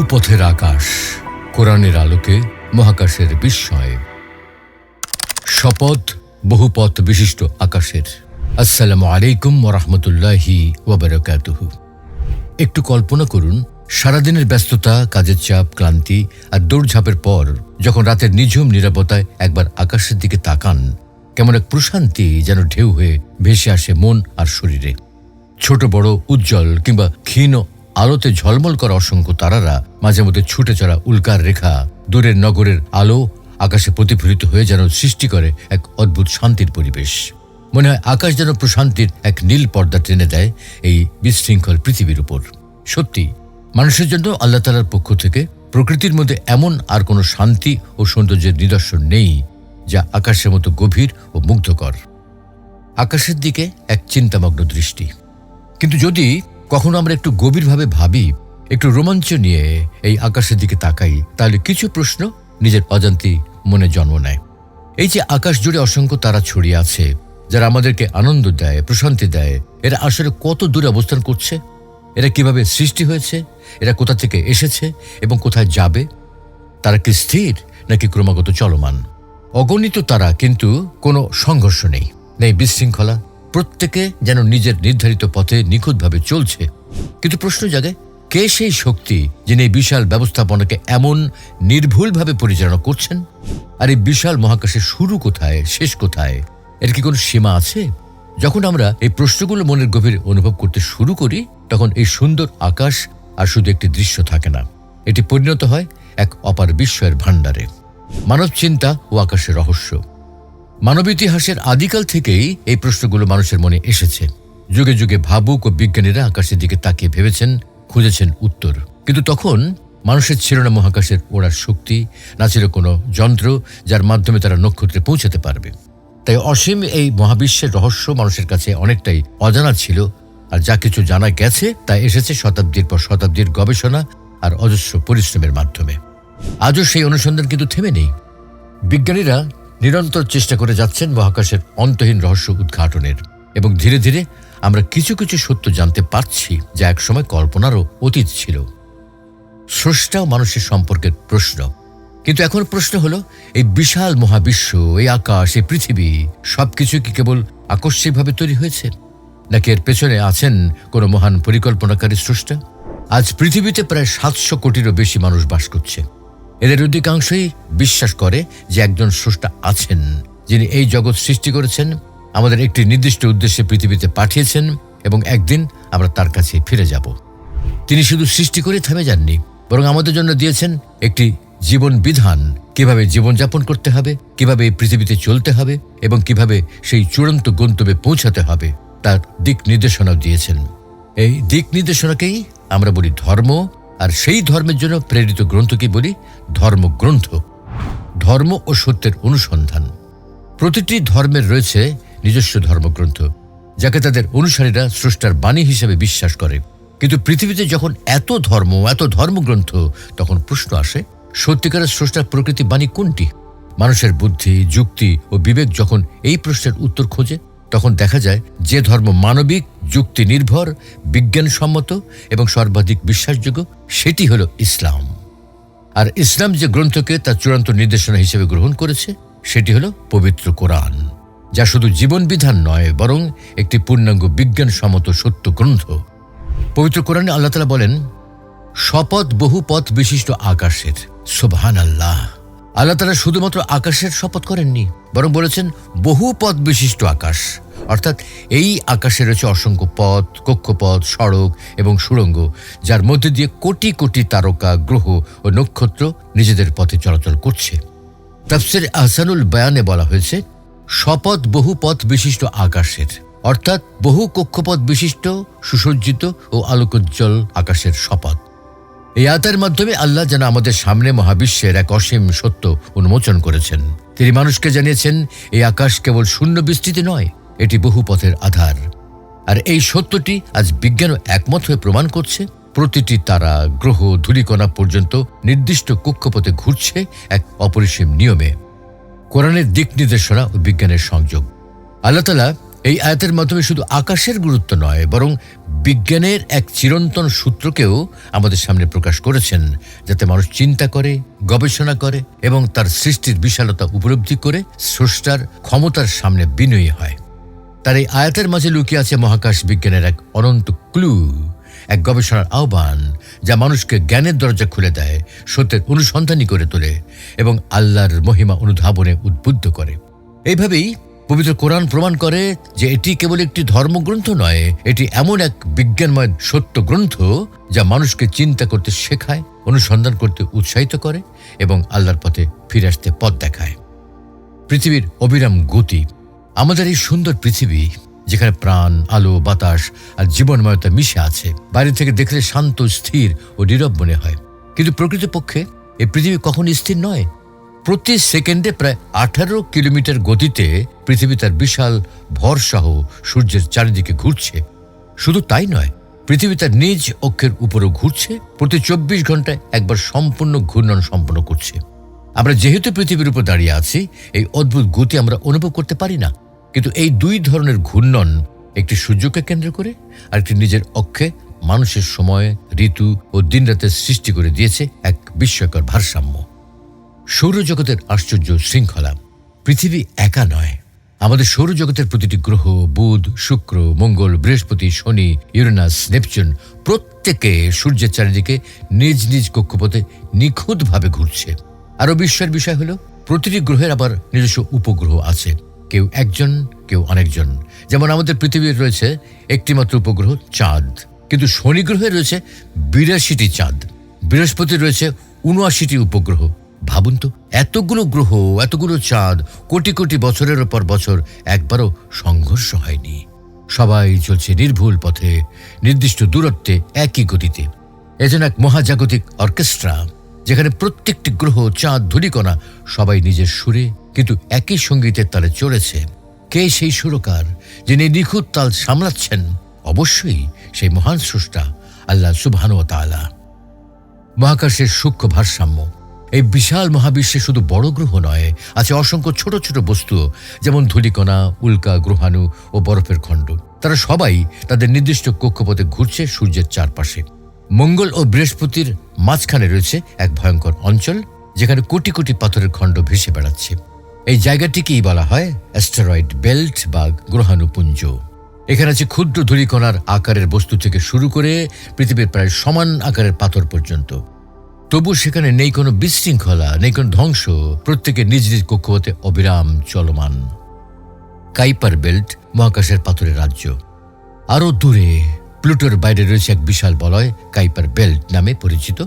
বহু পথের আকাশ, কোরআনের আলোকে মহাকাশের বিস্ময়। শপথ, বহুপথ বিশিষ্ট আকাশের। আসসালামু আলাইকুম ওরহমতুল্লাহি ওবরাকাতুহু। একটু কল্পনা করুন, সারাদিনের ব্যস্ততা, কাজের চাপ, ক্লান্তি আর দৌড়ঝাঁপের পর যখন রাতের নিঝুম নিরাপত্তায় একবার আকাশের দিকে তাকান, কেমন এক প্রশান্তি যেন ঢেউ হয়ে ভেসে আসে মন আর শরীরে। ছোট বড়, উজ্জ্বল কিংবা ক্ষীণ আলোতে ঝলমল করা অসংখ্য তারারা মাঝে মধ্যে ছুটে চড়া উল্কার রেখা, দূরের নগরের আলো আকাশে প্রতিফলিত হয়ে যেন সৃষ্টি করে এক অদ্ভুত শান্তির পরিবেশ। মনে হয় আকাশ যেন প্রশান্তির এক নীল পর্দা টেনে দেয় এই বিশৃঙ্খল পৃথিবীর উপর। সত্যি, মানুষের জন্য আল্লাহ তালার পক্ষ থেকে প্রকৃতির মধ্যে এমন আর কোনো শান্তি ও সৌন্দর্যের নিদর্শন নেই যা আকাশের মতো গভীর ও মুগ্ধকর। আকাশের দিকে এক চিন্তামগ্ন দৃষ্টি। কিন্তু যদি কখনো আমরা একটু গভীরভাবে ভাবি, একটু রোমাঞ্চ নিয়ে এই আকাশের দিকে তাকাই, তাহলে কিছু প্রশ্ন নিজের অজান্তি মনে জন্ম নেয়। এই যে আকাশ জুড়ে অসংখ্য তারা ছড়িয়ে আছে, যারা আমাদেরকে আনন্দ দেয়, প্রশান্তি দেয়, এরা আসলে কত দূরে অবস্থান করছে? এরা কীভাবে সৃষ্টি হয়েছে? এরা কোথা থেকে এসেছে এবং কোথায় যাবে? তারা কি স্থির নাকি ক্রমাগত চলমান? অগণিত তারা, কিন্তু কোনো সংঘর্ষ নেই নেই বিশৃঙ্খলা প্রত্যেকে যেন নিজের নির্ধারিত পথে নিখুঁতভাবে চলছে। কিন্তু প্রশ্ন জাগে, কে সেই শক্তি যিনি এই বিশাল ব্যবস্থাপনাকে এমন নির্ভুলভাবে পরিচালনা করছেন? আর এই বিশাল মহাকাশের শুরু কোথায়, শেষ কোথায়? এর কি কোনো সীমা আছে? যখন আমরা এই প্রশ্নগুলো মনের গভীর অনুভব করতে শুরু করি, তখন এই সুন্দর আকাশ আর শুধু একটি দৃশ্য থাকে না। এটি পরিণত হয় এক অপার বিস্ময়ের ভাণ্ডারে। মানব চিন্তা ও আকাশের রহস্য। মানব ইতিহাসের আদিকাল থেকেই এই প্রশ্নগুলো মানুষের মনে এসেছে। যুগে যুগে ভাবুক ও বিজ্ঞানীরা আকাশের দিকে তাকিয়ে ভেবেছেন, খুঁজেছেন উত্তর। কিন্তু তখন মানুষের ছিল না মহাকাশের ওড়ার শক্তি না ছিল কোনো যন্ত্র যার মাধ্যমে তারা নক্ষত্রে পৌঁছাতে পারবে। তাই অসীম এই মহাবিশ্বের রহস্য মানুষের কাছে অনেকটাই অজানা ছিল আর যা কিছু জানা গেছে তা এসেছে শতাব্দীর পর শতাব্দীর গবেষণা আর অজস্র পরিশ্রমের মাধ্যমে। আজও সেই অনুসন্ধান কিন্তু থেমে নেই। বিজ্ঞানীরা নিরন্তর চেষ্টা করে যাচ্ছেন মহাকাশের অন্তহীন রহস্য উদ্ঘাটনের। এবং ধীরে ধীরে আমরা কিছু কিছু সত্য জানতে পারছি যা একসময় কল্পনারও অতীত ছিল। স্রষ্টা মানুষের সম্পর্কের প্রশ্ন। কিন্তু এখন প্রশ্ন হলো, এই বিশাল মহাবিশ্ব, এই আকাশ, এই পৃথিবী, সবকিছু কি কেবল আকস্মিকভাবে তৈরি হয়েছে? নাকি এর পেছনে আছেন কোনো মহান পরিকল্পনাকারী স্রষ্টা? আজ পৃথিবীতে প্রায় সাতশো কোটিরও বেশি মানুষ বাস করছে। এদের অধিকাংশই বিশ্বাস করে যে একজন স্রষ্টা আছেন, যিনি এই জগৎ সৃষ্টি করেছেন, আমাদের একটি নির্দিষ্ট উদ্দেশ্যে পৃথিবীতে পাঠিয়েছেন এবং একদিন আমরা তার কাছে ফিরে যাব। তিনি শুধু সৃষ্টি করে থেমে যাননি, বরং আমাদের জন্য দিয়েছেন একটি জীবন বিধান, কীভাবে জীবনযাপন করতে হবে, কীভাবে এই পৃথিবীতে চলতে হবে এবং কীভাবে সেই চূড়ান্ত গন্তব্যে পৌঁছাতে হবে, তার দিক নির্দেশনাও দিয়েছেন। এই দিক নির্দেশনাকেই আমরা বলি ধর্ম আর সেই ধর্মের জন্য প্রেরিত গ্রন্থকে বলি? ধর্মগ্রন্থ। ধর্ম ও সত্যের অনুসন্ধান। প্রতিটি ধর্মের রয়েছে নিজস্ব ধর্মগ্রন্থ, যাকে তাদের অনুসারীরা স্রষ্টার বাণী হিসেবে বিশ্বাস করে। কিন্তু পৃথিবীতে যখন এত ধর্ম, এত ধর্মগ্রন্থ, তখন প্রশ্ন আসে, সত্যিকারের স্রষ্টার প্রকৃতি বাণী কোনটি? মানুষের বুদ্ধি, যুক্তি ও বিবেক যখন এই প্রশ্নের উত্তর খোঁজে, তখন দেখা যায় যে ধর্ম মানবিক যুক্তি নির্ভর বিজ্ঞানসম্মত এবং সর্বাধিক বিশ্বাসযোগ্য সেটি হলো ইসলাম। আর ইসলাম যে গ্রন্থকে তার চূড়ান্ত নির্দেশনা হিসেবে গ্রহণ করেছে, সেটি হলো পবিত্র কোরআন, যা শুধু জীবন বিধান নয়, বরং একটি পূর্ণাঙ্গ বিজ্ঞানসম্মত সত্য গ্রন্থ। পবিত্র কোরআনে আল্লাহ তালা বলেন, শপথ বহু পথ বিশিষ্ট আকাশের সোভান আল্লাহ আল্লাহ তালা শুধুমাত্র আকাশের শপথ করেননি, বরং বলেছেন, বহু পথ বিশিষ্ট আকাশ। অর্থাৎ এই আকাশে রয়েছে অসংখ্য পথ, কক্ষপথ, সড়ক এবং সুড়ঙ্গ, যার মধ্যে দিয়ে কোটি কোটি তারকা, গ্রহ ও নক্ষত্র নিজেদের পথে চলাচল করছে। তাফসির আহসানুল বয়ানে বলা হয়েছে শপথ বহু পথ বিশিষ্ট আকাশের, অর্থাৎ বহু কক্ষপথ বিশিষ্ট, সুসজ্জিত ও আলোকোজ্জ্বল আকাশের শপথ এই আয়াতের মাধ্যমে আল্লাহ যেন আমাদের সামনে মহাবিশ্বের এক অসীম সত্য উন্মোচন করেছেন। তিনি মানুষকে জানিয়েছেন, এই আকাশ কেবল শূন্য বিস্তৃতি নয় এটি বহু পথের আধার। আর এই সত্যটি আজ বিজ্ঞানও একমত হয়ে প্রমাণ করছে। প্রতিটি তারা, গ্রহ, ধূলিকণা পর্যন্ত নির্দিষ্ট কক্ষপথে ঘুরছে এক অপরিসীম নিয়মে। কোরআনের দিক নির্দেশনা ও বিজ্ঞানের সংযোগ। আল্লাহ তালা এই আয়াতের মাধ্যমে শুধু আকাশের গুরুত্ব নয়, বরং বিজ্ঞানের এক চিরন্তন সূত্রকেও আমাদের সামনে প্রকাশ করেছেন, যাতে মানুষ চিন্তা করে, গবেষণা করে এবং তার সৃষ্টির বিশালতা উপলব্ধি করে স্রষ্টার ক্ষমতার সামনে বিনয়ী হয়। তার এই আয়াতের মাঝে লুকিয়ে আছে মহাকাশ বিজ্ঞানের এক অনন্ত ক্লু, এক গবেষণার আহ্বান যা মানুষকে জ্ঞানের দরজা খুলে দেয়, সত্যের অনুসন্ধানী করে তোলে এবং আল্লাহর মহিমা অনুধাবনে উদ্বুদ্ধ করে। এইভাবেই পবিত্র কোরআন প্রমাণ করে যে এটি কেবল একটি ধর্মগ্রন্থ নয়, এটি এমন এক বিজ্ঞানময় সত্য গ্রন্থ যা মানুষকে চিন্তা করতে শেখায়, অনুসন্ধান করতে উৎসাহিত করে এবং আল্লাহর পথে ফিরে আসতে পথ দেখায়। পৃথিবীর অবিরাম গতি আমাদের এই সুন্দর পৃথিবী যেখানে প্রাণ, আলো, বাতাস আর জীবনময়তা মিশে আছে, বাইরে থেকে দেখলে শান্ত, স্থির ও নীরব মনে হয়। কিন্তু প্রকৃতপক্ষে এই পৃথিবী কখন স্থির নয়। প্রতি সেকেন্ডে প্রায় আঠারো কিলোমিটার গতিতে পৃথিবী তার বিশাল ভরসহ সূর্যের চারিদিকে ঘুরছে। শুধু তাই নয়, পৃথিবী তার নিজ অক্ষের উপরও ঘুরছে, প্রতি চব্বিশ ঘন্টায় একবার সম্পূর্ণ ঘূর্ণন সম্পন্ন করছে। আমরা যেহেতু পৃথিবীর উপর দাঁড়িয়ে আছি, এই অদ্ভুত গতি আমরা অনুভব করতে পারি না। কিন্তু এই দুই ধরনের ঘূর্ণন একটি সূর্যকে কেন্দ্র করে আর একটি নিজের অক্ষে মানুষের সময়, ঋতু ও দিনরাতের সৃষ্টি করে দিয়েছে এক বিস্ময়কর ভারসাম্য। সৌরজগতের আশ্চর্য শৃঙ্খলা, পৃথিবী একা নয়। আমাদের সৌরজগতের প্রতিটি গ্রহ, বুধ, শুক্র, মঙ্গল, বৃহস্পতি, শনি, ইউরেনাস, নেপচুন প্রত্যেকে সূর্যের চারিদিকে নিজ নিজ কক্ষপথে নিখুঁতভাবে ঘুরছে। আরও বিশ্বের বিষয় হলো, প্রতিটি গ্রহের আবার নিজস্ব উপগ্রহ আছে। কেউ একজন, কেউ অনেকজন যেমন আমাদের পৃথিবীর রয়েছে একটিমাত্র উপগ্রহ চাঁদ। কিন্তু শনি গ্রহে রয়েছে বিরাশিটি চাঁদ। বৃহস্পতি রয়েছে উনআশিটি উপগ্রহ। ভাবুন তো, এতগুলো গ্রহ, এতগুলো চাঁদ কোটি কোটি বছরের পর বছর একবারও সংঘর্ষ হয়নি। সবাই চলছে নির্ভুল পথে, নির্দিষ্ট দূরত্বে, একই গতিতে। এজন্য এক মহাজাগতিক অর্কেস্ট্রা। যেখানে প্রত্যেকটি গ্রহ চাঁদ ধূলিকণা সবাই নিজের সুরে, কিন্তু একই সঙ্গীতের তালে চড়েছে। কে সেই সুরকার যিনি নিখুঁত তাল সামলাচ্ছেন? অবশ্যই সেই মহান স্রষ্টা, আল্লাহ সুবহান ও তালা মহাকাশের সূক্ষ্ম ভারসাম্য। এই বিশাল মহাবিশ্বে শুধু বড় গ্রহ নয়, আছে অসংখ্য ছোট ছোট বস্তু যেমন ধূলিকণা, উল্কা, গ্রহাণু ও বরফের খণ্ড। তারা সবাই তাদের নির্দিষ্ট কক্ষপথে ঘুরছে সূর্যের চারপাশে। মঙ্গল ও বৃহস্পতির মাঝখানে রয়েছে এক ভয়ঙ্কর অঞ্চল, যেখানে কোটি কোটি পাথরের খণ্ড ভেসে বেড়াচ্ছে। এই জায়গাটিকেই বলা হয় অ্যাস্টেরয়েড বেল্ট বা গ্রহাণুপুঞ্জ। এখানে আছে ক্ষুদ্র ধূলিকণার আকারের বস্তু থেকে শুরু করে পৃথিবীর প্রায় সমান আকারের পাথর পর্যন্ত। তবু সেখানে নেই কোনো বিশৃঙ্খলা, নেই কোনো ধ্বংস, প্রত্যেকে নিজ নিজ কক্ষপথে অবিরাম চলমান। কাইপার বেল্ট মহাকাশের পাথরের রাজ্য। আরও দূরে প্লুটোর বাইরে রয়েছে এক বিশাল বলয়, কাইপার বেল্ট নামে পরিচিত।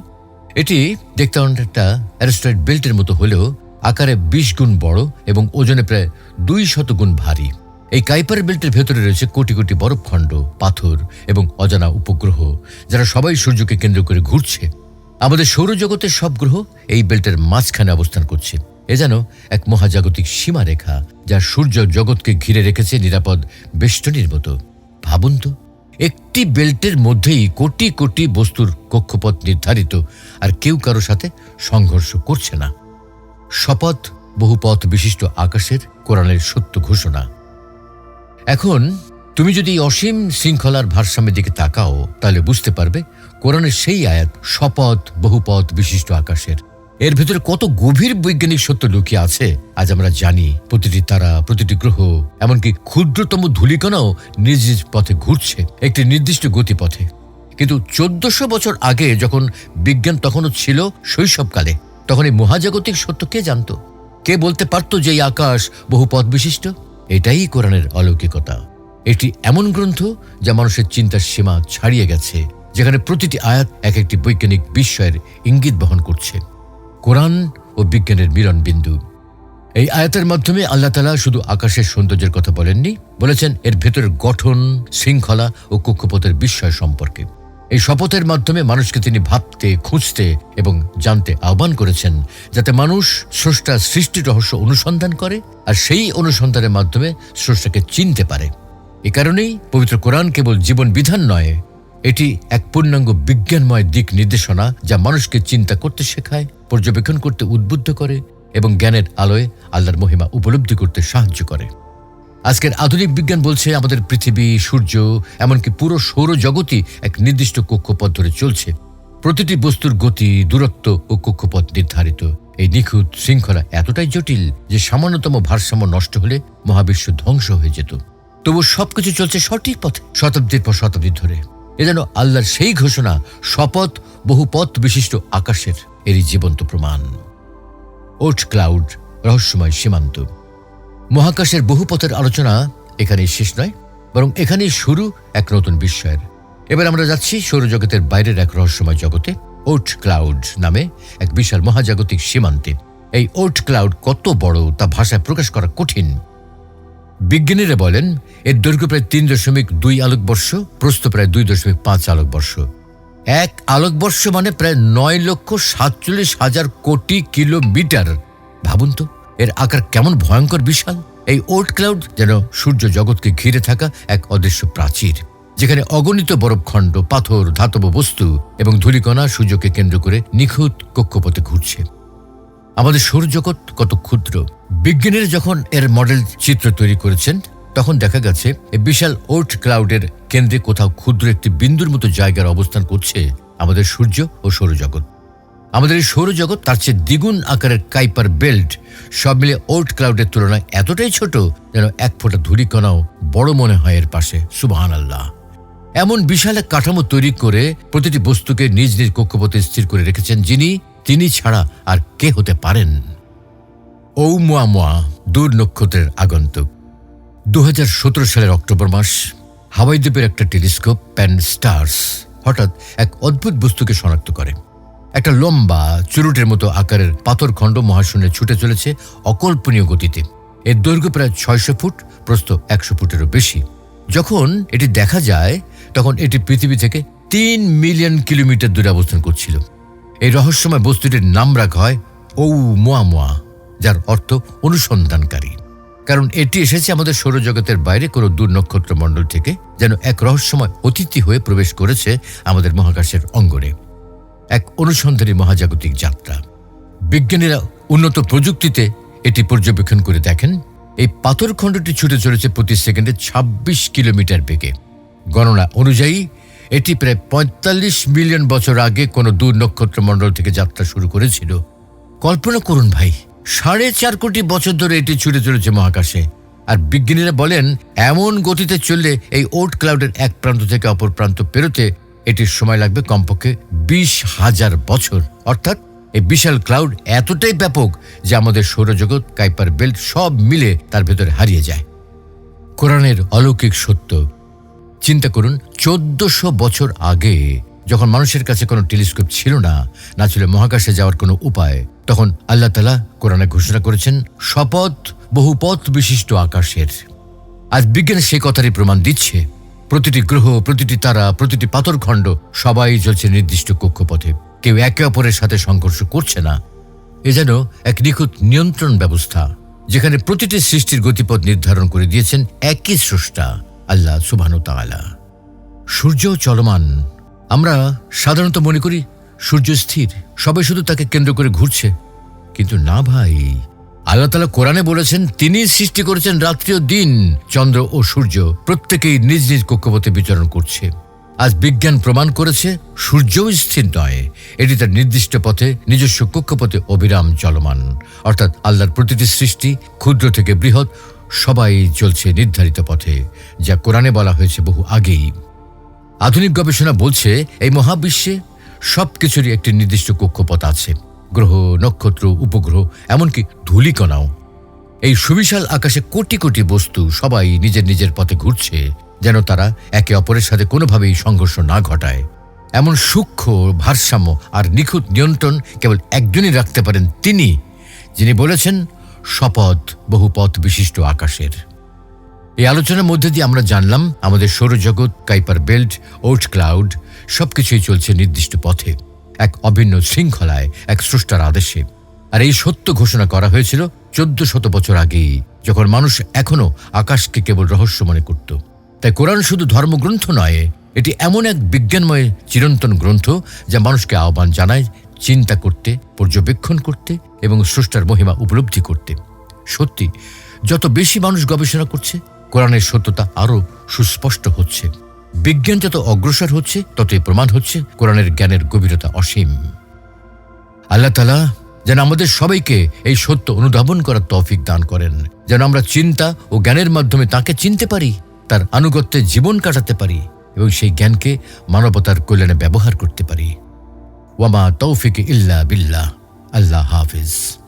এটি দেখতে অনেকটা অ্যারোস্টয়েড বেল্টের মতো হলেও আকারে বিশ গুণ বড় এবং ওজনে প্রায় দুই শত গুণ ভারী। এই কাইপার বেল্টের ভেতরে রয়েছে কোটি কোটি বরফখণ্ড পাথর এবং অজানা উপগ্রহ, যারা সবাই সূর্যকে কেন্দ্র করে ঘুরছে। আমাদের সৌরজগতের সব গ্রহ এই বেল্টের মাঝখানে অবস্থান করছে। এ যেন এক মহাজাগতিক সীমারেখা, যা সূর্য জগৎকে ঘিরে রেখেছে নিরাপদ বেষ্টনীর মতো। ভাবুন তো একটি বেল্টের মধ্যেই কোটি কোটি বস্তুর কক্ষপথ নির্ধারিত, আর কেউ কারও সাথে সংঘর্ষ করছে না। শপথ বহুপথ বিশিষ্ট আকাশের কোরআনের সত্য ঘোষণা। এখন তুমি যদি অসীম শৃঙ্খলার ভারসাম্যের দিকে তাকাও, তাহলে বুঝতে পারবে কোরআনের সেই আয়াত, শপথ বহুপথ বিশিষ্ট আকাশের। এর ভেতরে কত গভীর বৈজ্ঞানিক সত্য লুকিয়ে আছে, আজ আমরা জানি। প্রতিটি তারা, প্রতিটি গ্রহ, এমনকি ক্ষুদ্রতম ধূলিকণাও নিজ নিজ পথে ঘুরছে, একটি নির্দিষ্ট গতিপথে। কিন্তু চোদ্দশো বছর আগে যখন বিজ্ঞান তখনও ছিল শৈশবকালে, তখন এই মহাজাগতিক সত্য কে জানতো? কে বলতে পারতো যে এই আকাশ বহু পথ বিশিষ্ট? এটাই কোরআনের অলৌকিকতা। এটি এমন গ্রন্থ যা মানুষের চিন্তার সীমা ছাড়িয়ে গেছে, যেখানে প্রতিটি আয়াত এক একটি বৈজ্ঞানিক বিস্ময়ের ইঙ্গিত বহন করছে। কোরআন ও বিজ্ঞানের মিলন বিন্দু। এই আয়াতের মাধ্যমে আল্লাহ তালা শুধু আকাশের সৌন্দর্যের কথা বলেননি, বলেছেন এর ভেতরের গঠন, শৃঙ্খলা ও কক্ষপথের বিস্ময় সম্পর্কে। এই শপথের মাধ্যমে মানুষকে তিনি ভাবতে, খুঁজতে এবং জানতে আহ্বান করেছেন, যাতে মানুষ স্রষ্টার সৃষ্টি রহস্য অনুসন্ধান করে আর সেই অনুসন্ধানের মাধ্যমে স্রষ্টাকে চিনতে পারে। এ কারণেই পবিত্র কোরআন কেবল জীবন বিধান নয়, এটি এক পূর্ণাঙ্গ বিজ্ঞানময় দিক নির্দেশনা যা মানুষকে চিন্তা করতে শেখায় পর্যবেক্ষণ করতে উদ্বুদ্ধ করে এবং জ্ঞানের আলোয় আল্লাহর মহিমা উপলব্ধি করতে সাহায্য করে। আজকের আধুনিক বিজ্ঞান বলছে, আমাদের পৃথিবী, সূর্য, এমনকি পুরো সৌরজগতই এক নির্দিষ্ট কক্ষপথ ধরে চলছে। প্রতিটি বস্তুর গতি, দূরত্ব ও কক্ষপথ নির্ধারিত। এই নিখুঁত শৃঙ্খলা এতটাই জটিল যে সামান্যতম ভারসাম্য নষ্ট হলে মহাবিশ্ব ধ্বংস হয়ে যেত। তবু সবকিছু চলছে সঠিক পথে, শতাব্দীর পর শতাব্দী ধরে। এ যেন আল্লাহর সেই ঘোষণা, শপথ বহু পথ বিশিষ্ট আকাশের। এরই জীবন্ত প্রমাণ। ওট ক্লাউড রহস্যময় সীমান্ত। মহাকাশের বহু পথের আলোচনা এখানেই শেষ নয়, বরং এখানেই শুরু এক নতুন বিস্ময়ের। এবার আমরা যাচ্ছি সৌরজগতের বাইরের এক রহস্যময় জগতে ওট ক্লাউড নামে এক বিশাল মহাজাগতিক সীমান্তে। এই ওট ক্লাউড কত বড় তা ভাষায় প্রকাশ করা কঠিন। বিজ্ঞানীরা বলেন, এর দৈর্ঘ্য প্রায় তিন দশমিক দুই আলোকবর্ষ, প্রস্থ প্রায় দুই দশমিক পাঁচ আলোকবর্ষ। এক আলোকবর্ষ মানে প্রায় নয় লক্ষ সাতচল্লিশ হাজার কোটি কিলোমিটার। ভাবুন তো, এর আকার কেমন ভয়ঙ্কর বিশাল। এই ওল্ড ক্লাউড যেন সূর্য জগৎকে ঘিরে থাকা এক অদৃশ্য প্রাচীর, যেখানে অগণিত বরফখণ্ড পাথর, ধাতব বস্তু এবং ধূলিকণা সূর্যকে কেন্দ্র করে নিখুঁত কক্ষপথে ঘুরছে। আমাদের সৌরজগৎ কত ক্ষুদ্র। বিজ্ঞানীরা যখন এর মডেল চিত্র তৈরি করেছেন তখন দেখা গেছে বিশাল ওট ক্লাউডের কেন্দ্রে কোথাও ক্ষুদ্র একটি বিন্দুর মতো জায়গার অবস্থান করছে আমাদের সূর্য ও সৌরজগৎ। আমাদের এই সৌরজগৎ তার চেয়ে দ্বিগুণ আকারের কাইপার বেল্ট সব মিলে ওট ক্লাউডের তুলনায় এতটাই ছোট যেন এক ফোঁটা ধূলিকণাও বড় মনে হয় এর পাশে। সুবাহান আল্লাহ এমন বিশাল এক কাঠামো তৈরি করে প্রতিটি বস্তুকে নিজ নিজ কক্ষপথে স্থির করে রেখেছেন যিনি, তিনি ছাড়া আর কে হতে পারেন? ও মোয়া মোয়া দূর নক্ষত্রের আগন্তুক। দু হাজার সতেরো সালের অক্টোবর মাস, হাওয়াই দ্বীপের একটা টেলিস্কোপ, প্যান স্টার্স, হঠাৎ এক অদ্ভুত বস্তুকে শনাক্ত করে। একটা লম্বা, চুরুটের মতো আকারের পাথরখণ্ড মহাশূন্যে ছুটে চলেছে অকল্পনীয় গতিতে। এর দৈর্ঘ্য প্রায় ছয়শো ফুট, প্রস্থ একশো ফুটেরও বেশি। যখন এটি দেখা যায়, তখন এটি পৃথিবী থেকে তিন মিলিয়ন কিলোমিটার দূরে অবস্থান করছিল। এই রহস্যময় বস্তুটির নাম রাখা হয় ঔ মোয়া মোয়া, যার অর্থ অনুসন্ধানকারী। কারণ এটি এসেছে আমাদের সৌরজগতের বাইরে কোনো দূর নক্ষত্র মণ্ডল থেকে, যেন এক রহস্যময় অতিথি হয়ে প্রবেশ করেছে আমাদের মহাকাশের অঙ্গনে। এক অনুসন্ধানী মহাজাগতিক যাত্রা। বিজ্ঞানীরা উন্নত প্রযুক্তিতে এটি পর্যবেক্ষণ করে দেখেন, এই পাথরখণ্ডটি ছুটে চলেছে প্রতি সেকেন্ডে ২৬ কিলোমিটার বেগে। গণনা অনুযায়ী, এটি প্রায় পঁয়তাল্লিশ মিলিয়ন বছর আগে কোনো দূর নক্ষত্রমণ্ডল থেকে যাত্রা শুরু করেছিল। কল্পনা করুন ভাই সাড়ে চার কোটি বছর ধরে এটি ছুটে চলেছে মহাকাশে। আর বিজ্ঞানীরা বলেন, এমন গতিতে চললে এই ওট ক্লাউডের এক প্রান্ত থেকে অপর প্রান্ত পেরোতে এটির সময় লাগবে কমপক্ষে বিশ হাজার বছর। অর্থাৎ এই বিশাল ক্লাউড এতটাই ব্যাপক যে আমাদের সৌরজগৎ, কাইপার বেল্ট সব মিলে তার ভেতরে হারিয়ে যায়। কোরআনের অলৌকিক সত্য। চিন্তা করুন, চোদ্দশো বছর আগে যখন মানুষের কাছে কোনো টেলিস্কোপ ছিল না না ছিল মহাকাশে যাওয়ার কোনো উপায়, তখন আল্লাহ তালা কোরআনে ঘোষণা করেছেন, শপথ বহু পথ বিশিষ্ট আকাশের। আজ বিজ্ঞান সেই কথারই প্রমাণ দিচ্ছে। প্রতিটি গ্রহ, প্রতিটি তারা, প্রতিটি পাথরখণ্ড সবাই চলছে নির্দিষ্ট কক্ষপথে। কেউ একে অপরের সাথে সংঘর্ষ করছে না। এ যেন এক নিখুঁত নিয়ন্ত্রণ ব্যবস্থা, যেখানে প্রতিটি সৃষ্টির গতিপথ নির্ধারণ করে দিয়েছেন একই স্রষ্টা, আল্লাহ সুবাহ সূর্য চলমান আমরা সাধারণত মনে করি সূর্য স্থির, সবাই শুধু তাকে কেন্দ্র করে ঘুরছে। কিন্তু না ভাই, আল্লাহ তালা কোরআনে বলেছেন, তিনি সৃষ্টি করেছেন রাত্রি ও দিন, চন্দ্র ও সূর্য, প্রত্যেকেই নিজ নিজ কক্ষপথে বিচরণ করছে। আজ বিজ্ঞান প্রমাণ করেছে, সূর্যও স্থির নয়। এটি তার নির্দিষ্ট পথে নিজস্ব কক্ষপথে অবিরাম চলমান। অর্থাৎ আল্লাহর প্রতিটি সৃষ্টি, ক্ষুদ্র থেকে বৃহৎ, সবাই চলছে নির্ধারিত পথে, যা কোরআনে বলা হয়েছে বহু আগেই। আধুনিক গবেষণা বলছে, এই মহাবিশ্বে সব কিছুরই একটি নির্দিষ্ট কক্ষপথ আছে। গ্রহ, নক্ষত্র, উপগ্রহ, এমনকি ধূলিকণাও। এই সুবিশাল আকাশে কোটি কোটি বস্তু সবাই নিজের নিজের পথে ঘুরছে, যেন তারা একে অপরের সাথে কোনোভাবেই সংঘর্ষ না ঘটায়। এমন সূক্ষ্ম ভারসাম্য আর নিখুঁত নিয়ন্ত্রণ কেবল একজনই রাখতে পারেন তিনি, যিনি বলেছেন শপথ বহু পথ বিশিষ্ট আকাশের। এই আলোচনার মধ্যে দিয়ে আমরা জানলাম, আমাদের সৌরজগৎ কাইপার বেল্ট ওট ক্লাউড সবকিছুই চলছে নির্দিষ্ট পথে, এক অভিন্ন শৃঙ্খলায়, এক স্রষ্টার আদেশে। আর এই সত্য ঘোষণা করা হয়েছিল চোদ্দ শত বছর আগেই, যখন মানুষ এখনও আকাশকে কেবল রহস্য মনে করত। তাই কোরআন শুধু ধর্মগ্রন্থ নয়, এটি এমন এক বিজ্ঞানময় চিরন্তন গ্রন্থ যা মানুষকে আহ্বান জানায় চিন্তা করতে, পর্যবেক্ষণ করতে এবং স্রষ্টার মহিমা উপলব্ধি করতে। সত্যি, যত বেশি মানুষ গবেষণা করছে কোরআনের সত্যতা আরও সুস্পষ্ট হচ্ছে। বিজ্ঞান যত অগ্রসর হচ্ছে, ততই প্রমাণ হচ্ছে কোরআনের জ্ঞানের গভীরতা অসীম। আল্লাহ তালা যেন আমাদের সবাইকে এই সত্য অনুধাবন করার তৌফিক দান করেন। যেন আমরা চিন্তা ও জ্ঞানের মাধ্যমে তাকে চিনতে পারি, তার আনুগত্যে জীবন কাটাতে পারি এবং সেই জ্ঞানকে মানবতার কল্যাণে ব্যবহার করতে পারি। ওয়ামা তৌফিক ইল্লা বিল্লাহ। আল্লাহ হাফিজ।